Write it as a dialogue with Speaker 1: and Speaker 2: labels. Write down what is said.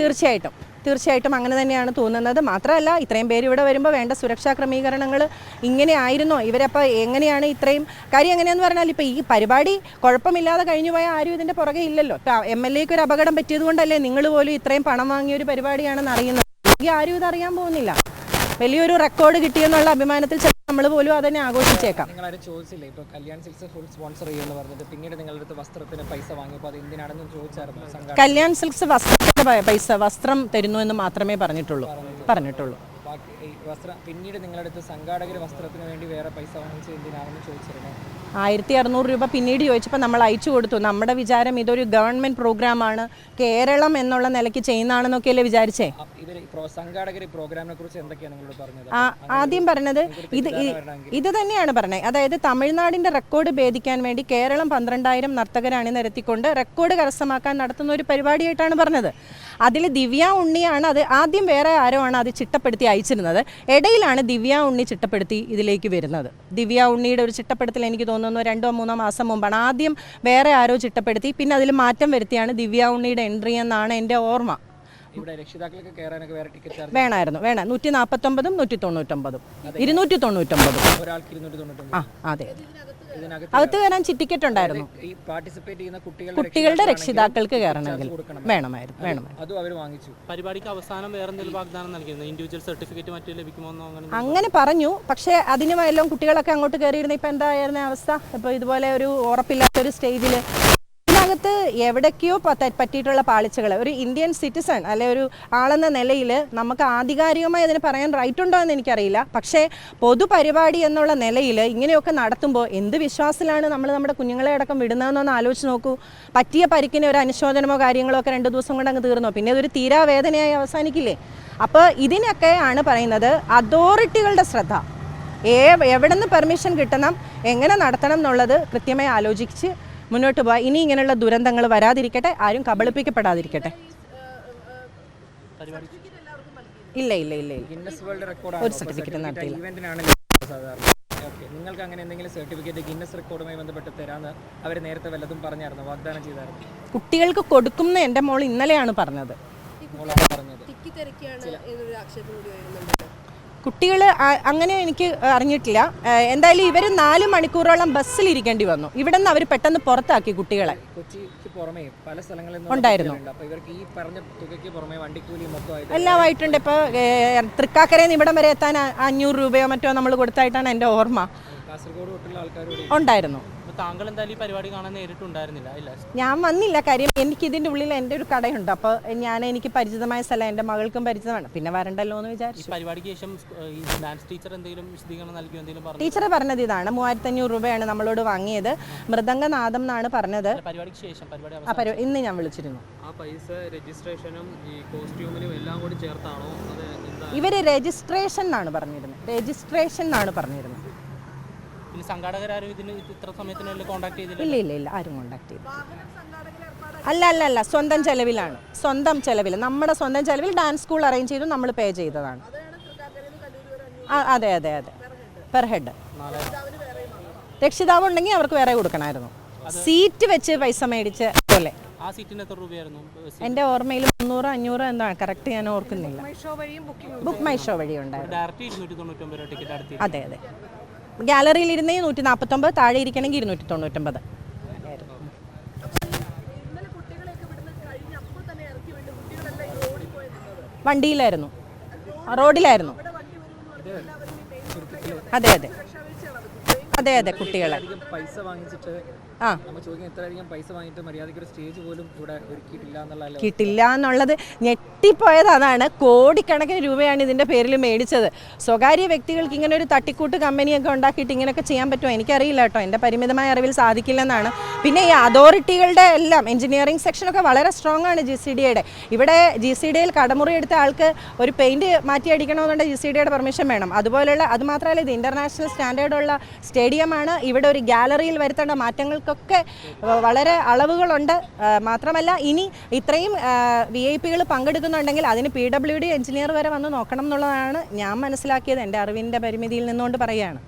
Speaker 1: തീർച്ചയായിട്ടും. തീർച്ചയായിട്ടും അങ്ങനെ തന്നെയാണ് തോന്നുന്നത്. മാത്രമല്ല ഇത്രയും പേര് ഇവിടെ വരുമ്പോൾ വേണ്ട സുരക്ഷാ ക്രമീകരണങ്ങൾ ഇങ്ങനെ ആയിരുന്നോ? ഇവരപ്പോൾ എങ്ങനെയാണ് ഇത്രയും കാര്യം എങ്ങനെയാന്ന് പറഞ്ഞാൽ ഇപ്പോൾ ഈ പരിപാടി കുഴപ്പമില്ലാതെ കഴിഞ്ഞു പോയാൽ ആരും ഇതിന്റെ പുറകെ ഇല്ലല്ലോ. ഇപ്പോൾ എം എൽ എക്ക് ഒരു അപകടം പറ്റിയത് കൊണ്ടല്ലേ നിങ്ങൾ പോലും ഇത്രയും പണം വാങ്ങിയ ഒരു പരിപാടിയാണെന്ന് അറിയുന്നത് ആരും ഇത് അറിയാൻ പോകുന്നില്ല. വലിയൊരു റെക്കോർഡ് കിട്ടിയെന്നുള്ള അഭിമാനത്തിൽ നമ്മൾ പോലും അതന്നെ ആഘോഷിച്ചേക്കാം.
Speaker 2: നിങ്ങളാരും ചോദിച്ചില്ലേ? ഇപ്പോൾ കല്യാൺ സിൽക്സ് ഫുൾ സ്പോൺസർ ചെയ്യുമെന്ന് പറഞ്ഞിട്ട് പിന്നീട് നിങ്ങളുടെ അടുത്ത് വസ്ത്രത്തിന് പൈസ വാങ്ങിയപ്പോൾ അത് എന്തിനാണെന്ന് ചോദിച്ചായിരുന്നു സംഘാടകർ?
Speaker 1: കല്യാൺ സിൽക്സ് പ- പൈസ വസ്ത്രം തരുന്നു എന്ന് മാത്രമേ പറഞ്ഞിട്ടുള്ളൂ. പറഞ്ഞിട്ടുള്ളൂ.
Speaker 2: ബാക്കി ഈ വസ്ത്ര പിന്നീട് നിങ്ങളുടെ അടുത്ത് സംഘാടകർ വസ്ത്രത്തിന് വേണ്ടി വേറെ പൈസ വാങ്ങിച്ച് എന്തിനാണെന്ന് ചോദിച്ചിരുന്നു?
Speaker 1: ആയിരത്തി അറുന്നൂറ് രൂപ പിന്നീട് ചോദിച്ചപ്പോൾ നമ്മൾ അയച്ചു കൊടുത്തു. നമ്മുടെ വിചാരം ഇതൊരു ഗവൺമെന്റ് പ്രോഗ്രാം ആണ് കേരളം എന്നുള്ള നിലയ്ക്ക് ചെയ്യുന്നതാണെന്നൊക്കെയല്ലേ വിചാരിച്ചേ?
Speaker 2: സംഘാടകർ ഈ പ്രോഗ്രാമിനെ കുറിച്ച് എന്തൊക്കെയാണ് നിങ്ങളോട് പറഞ്ഞത്?
Speaker 1: ആദ്യം പറഞ്ഞത് ഇത് ഇത് തന്നെയാണ് പറഞ്ഞത്. അതായത് തമിഴ്നാടിന്റെ റെക്കോർഡ് ഭേദിക്കാൻ വേണ്ടി കേരളം പന്ത്രണ്ടായിരം നർത്തകരെ അണിനിരത്തിക്കൊണ്ട് റെക്കോർഡ് കരസ്ഥമാക്കാൻ നടത്തുന്ന ഒരു പരിപാടിയായിട്ടാണ് പറഞ്ഞത്. അതിൽ ദിവ്യ ഉണ്ണിയാണ് അത് ആദ്യം വേറെ ആരോ ആണ് അത് ചിട്ടപ്പെടുത്തി അയച്ചിരുന്നത്. ഇടയിലാണ് ദിവ്യ ഉണ്ണി ചിട്ടപ്പെടുത്തി ഇതിലേക്ക് വരുന്നത്. ദിവ്യ ഉണ്ണിയുടെ ഒരു ചിട്ടപ്പെടുത്തൽ എനിക്ക് തോന്നുന്നു രണ്ടോ മൂന്നോ മാസം മുമ്പാണ്. ആദ്യം വേറെ ആരോ ചിട്ടപ്പെടുത്തി പിന്നെ അതിൽ മാറ്റം വരുത്തിയാണ് ദിവ്യ ഉണ്ണിയുടെ എൻട്രി എന്നാണ് എന്റെ ഓർമ്മ.
Speaker 2: ഇവിടെ രക്ഷിതാക്കൾക്ക് കയറാനൊക്കെ വേറെ ടിക്കറ്റ് ചാർജ്
Speaker 1: വേണമായിരുന്നു വേണം. നൂറ്റി നാൽപ്പത്തൊമ്പതും നൂറ്റി തൊണ്ണൂറ്റൊമ്പതും ഇരുന്നൂറ്റി തൊണ്ണൂറ്റൊമ്പതും
Speaker 2: ഒരാൾക്ക് ഇരുന്നൂറ്റി
Speaker 1: ആ അതെ.
Speaker 2: ഇതിനകത്ത്
Speaker 1: അകത്ത് കയറാൻ ടിക്കറ്റ് ഉണ്ടായിരുന്നു.
Speaker 2: ഈ പാർട്ടിസിപ്പേറ്റ് ചെയ്യുന്ന കുട്ടികളുടെ
Speaker 1: രക്ഷിതാക്കൾക്ക് കയറണമെങ്കിൽ വേണമായിരുന്നു വേണമായിരുന്നു.
Speaker 2: അതും അവർ വാങ്ങിച്ചു.
Speaker 3: പരിപാടിക്ക് അവസാനം വേറെ എന്തെങ്കിലും വാഗ്ദാനം നൽകിയിരുന്നു? ഇൻഡിവിജ്വൽ സർട്ടിഫിക്കറ്റ് മറ്റു ലഭിക്കുമോ എന്നോ അങ്ങനെ
Speaker 1: പറഞ്ഞു. പക്ഷേ അതിന് വല്ലതും കുട്ടികളൊക്കെ അങ്ങോട്ട് കയറിയിരുന്ന ഇപ്പം എന്തായിരുന്നു അവസ്ഥ? ഇപ്പോൾ ഇതുപോലെ ഒരു ഉറപ്പില്ലാത്തൊരു സ്റ്റേജിൽ ഇതിനകത്ത് എവിടേക്കോ പറ്റിയിട്ടുള്ള പാളിച്ചകൾ ഒരു ഇന്ത്യൻ സിറ്റിസൺ അല്ലെ ഒരു ആളെന്ന നിലയിൽ നമുക്ക് ആധികാരികമായി അതിന് പറയാൻ റൈറ്റ് ഉണ്ടോ എന്ന് എനിക്കറിയില്ല. പക്ഷേ പൊതുപരിപാടി എന്നുള്ള നിലയിൽ ഇങ്ങനെയൊക്കെ നടത്തുമ്പോൾ എന്ത് വിശ്വാസത്തിലാണ് നമ്മൾ നമ്മുടെ കുഞ്ഞുങ്ങളെ അടക്കം വിടുന്നതെന്നൊന്ന് ആലോചിച്ച് നോക്കൂ. പറ്റിയ പരിക്കിന് ഒരു അനുശോചനമോ കാര്യങ്ങളോ ഒക്കെ രണ്ട് ദിവസം കൊണ്ട് അങ്ങ് തീർന്നോ? പിന്നെ അതൊരു തീരാവേദനയായി അവസാനിക്കില്ലേ? അപ്പോൾ ഇതിനൊക്കെയാണ് പറയുന്നത് അതോറിറ്റികളുടെ ശ്രദ്ധ. ഏ എവിടെ നിന്ന് പെർമിഷൻ കിട്ടണം എങ്ങനെ നടത്തണം എന്നുള്ളത് കൃത്യമായി ആലോചിച്ച് മുന്നോട്ട് പോകാം ഇനി ഇങ്ങനെയുള്ള ദുരന്തങ്ങൾ വരാതിരിക്കട്ടെ ആരും കബളിപ്പിക്കപ്പെടാതിരിക്കട്ടെ. ഇല്ല ഇല്ല ഇല്ല ഒരു സർട്ടിഫിക്കറ്റ് നടത്തിയില്ല.
Speaker 2: ഇവന്റിനാണ് സാധാരണ. ഓക്കെ നിങ്ങൾക്ക് അങ്ങനെ എന്തെങ്കിലും സർട്ടിഫിക്കറ്റ് ഗിന്നസ് റെക്കോർഡുമായി ബന്ധപ്പെട്ട് തരാന്ന് അവർ നേരത്തെ വല്ലതും പറഞ്ഞായിരുന്നു? വാഗ്ദാനം ചെയ്തായിരുന്നു?
Speaker 1: കുട്ടികൾക്ക് കൊടുക്കുന്ന എന്റെ മോൾ ഇന്നലെയാണ് പറഞ്ഞത്.
Speaker 4: കൂടി പറഞ്ഞത്
Speaker 1: കുട്ടികൾ അങ്ങനെ എനിക്ക് അറിഞ്ഞിട്ടില്ല. എന്തായാലും ഇവർ നാല് മണിക്കൂറോളം ബസ്സിൽ ഇരിക്കേണ്ടി വന്നു. ഇവിടെ നിന്ന് അവർ പെട്ടെന്ന് പുറത്താക്കി കുട്ടികളെ. ഉണ്ടായിരുന്നു.
Speaker 2: മൊത്തമായിട്ട്
Speaker 1: എല്ലാമായിട്ടുണ്ട്. ഇപ്പോൾ തൃക്കാക്കരയിൽ നിന്ന് ഇവിടം വരെ എത്താൻ അഞ്ഞൂറ് രൂപയോ മറ്റോ നമ്മൾ കൊടുത്തായിട്ടാണ് എന്റെ ഓർമ്മ. ഉണ്ടായിരുന്നു.
Speaker 3: താങ്കൾ എന്തായാലും ഈ പരിപാടി കാണാൻ നേരിട്ടുണ്ടായിരുന്നില്ല ഇല്ല.
Speaker 1: ഞാൻ വന്നില്ല. കാര്യം എനിക്ക് ഇതിന്റെ ഉള്ളിൽ എന്റെ ഒരു കടയുണ്ട്. അപ്പോൾ ഞാൻ എനിക്ക് പരിചിതമായ സ്ഥലം എന്റെ മകൾക്കും പരിചിതമാണ്. പിന്നെ വരണ്ടല്ലോ എന്ന്
Speaker 3: ഈ
Speaker 1: വിചാരിച്ചു.
Speaker 3: പരിപാടിക്ക് ശേഷം ഈ ഡാൻസ് ടീച്ചർ എന്തെങ്കിലും വിശദീകരണം നൽകിയോ എന്തെങ്കിലും പറഞ്ഞു?
Speaker 1: ടീച്ചർ പറഞ്ഞത് ഇതാണ്. മൂവായിരത്തി അഞ്ഞൂറ് രൂപയാണ് നമ്മളോട് വാങ്ങിയത്. മൃദംഗനാഥം എന്നാണ് പറഞ്ഞത്.
Speaker 3: പരിപാടിക്ക് ശേഷം പരിപാടി
Speaker 1: ആ പരി ഇന്ന് ഞാൻ വിളിച്ചിരുന്നു.
Speaker 5: ആ പൈസ രജിസ്ട്രേഷനും ഈ കോസ്റ്റ്യൂമിനും എല്ലാം കൂടി ചേർത്താണോ? അത് എന്താ?
Speaker 1: ഇവർ രജിസ്ട്രേഷൻ എന്നാണ് പറഞ്ഞിരുന്നത്. രജിസ്ട്രേഷൻ എന്നാണ് പറഞ്ഞിരുന്നത്.
Speaker 3: പിന്നെ സംഘാടകരാരും ഇതിന് ഇത്ര സമയത്തിനുള്ളിൽ കോൺടാക്ട് ചെയ്തില്ല.
Speaker 1: ഇല്ല ഇല്ല ഇല്ല ആരും കോണ്ടാക്ട് ചെയ്തു അല്ല അല്ല അല്ല സ്വന്തം ചെലവിലാണ്. സ്വന്തം ചെലവിൽ നമ്മുടെ സ്വന്തം ചെലവിൽ ഡാൻസ് സ്കൂൾ അറേഞ്ച് ചെയ്തു നമ്മൾ പേ ചെയ്തതാണ്. ആ അതെ അതെ അതെ. പെർ ഹെഡ് രക്ഷിതാവ് ഉണ്ടെങ്കിൽ അവർക്ക് വേറെ കൊടുക്കണമായിരുന്നു. സീറ്റ് വെച്ച് പൈസ മേടിച്ച് പോലെ.
Speaker 3: ആ സീറ്റിന് എത്ര രൂപയായിരുന്നു?
Speaker 1: എന്റെ ഓർമ്മയിൽ മുന്നൂറ് അഞ്ഞൂറ് എന്താണ് കറക്റ്റ് ഞാൻ ഓർക്കുന്നില്ല.
Speaker 4: ഷോ വഴിയും ബുക്കിംഗ്
Speaker 1: ബുക്ക് മൈ ഷോ വഴി ഉണ്ടായിരുന്നു.
Speaker 3: ഡയറക്റ്റ് ഇരുന്നൂറ്റി തൊണ്ണൂറ്റൊമ്പത് രൂപ ടിക്കറ്റ് അടുത്ത്
Speaker 1: അതെ അതെ. ഗാലറിയിൽ ഇരുന്നെങ്കിൽ നൂറ്റി നാൽപ്പത്തൊമ്പത് താഴെ ഇരിക്കണമെങ്കിൽ ഇരുന്നൂറ്റി തൊണ്ണൂറ്റൊമ്പത് വണ്ടിയിലായിരുന്നു. റോഡിലായിരുന്നു. അതെ. അതെ അതെ അതെ കുട്ടികളെ.
Speaker 2: പൈസ വാങ്ങിച്ചിട്ട്
Speaker 1: ആ. കിട്ടില്ല എന്നുള്ളത് ഞെട്ടിപ്പോയത് അതാണ് കോടിക്കണക്കിന് രൂപയാണ് ഇതിന്റെ പേരിൽ മേടിച്ചത്. സ്വകാര്യ വ്യക്തികൾക്ക് ഇങ്ങനെ ഒരു തട്ടിക്കൂട്ട് കമ്പനിയൊക്കെ ഉണ്ടാക്കിയിട്ട് ഇങ്ങനെയൊക്കെ ചെയ്യാൻ പറ്റുമോ? എനിക്കറിയില്ല കേട്ടോ. എന്റെ പരിമിതമായ അറിവിൽ സാധിക്കില്ലെന്നാണ് പിന്നെ ഈ അതോറിറ്റികളുടെ എല്ലാം എഞ്ചിനീയറിംഗ് സെക്ഷനൊക്കെ വളരെ സ്ട്രോങ് ആണ് ജി സി ഡി യുടെ. ഇവിടെ ജി സി ഡിയിൽ കടമുറി എടുത്ത ആൾക്ക് ഒരു പെയിന്റ് മാറ്റി അടിക്കണമെന്നുണ്ടെങ്കിൽ ജി സി ഡിയുടെ പെർമിഷൻ വേണം. അതുപോലെയുള്ള അത് മാത്രമല്ല ഇത് ഇന്റർനാഷണൽ സ്റ്റാൻഡേർഡുള്ള സ്റ്റേഡിയമാണ് ഇവിടെ ഒരു ഗാലറിയിൽ വരുത്തേണ്ട മാറ്റങ്ങൾക്കൊക്കെ വളരെ അളവുകളുണ്ട്. മാത്രമല്ല ഇനി ഇത്രയും വി ഐ പികൾ പങ്കെടുക്കുന്നുണ്ടെങ്കിൽ അതിന് പി ഡബ്ല്യു ഡി എഞ്ചിനീയർ വരെ വന്ന് നോക്കണം എന്നുള്ളതാണ് ഞാൻ മനസ്സിലാക്കിയത് എന്റെ അറിവിന്റെ പരിമിതിയിൽ നിന്നുകൊണ്ട് പറയുകയാണ്.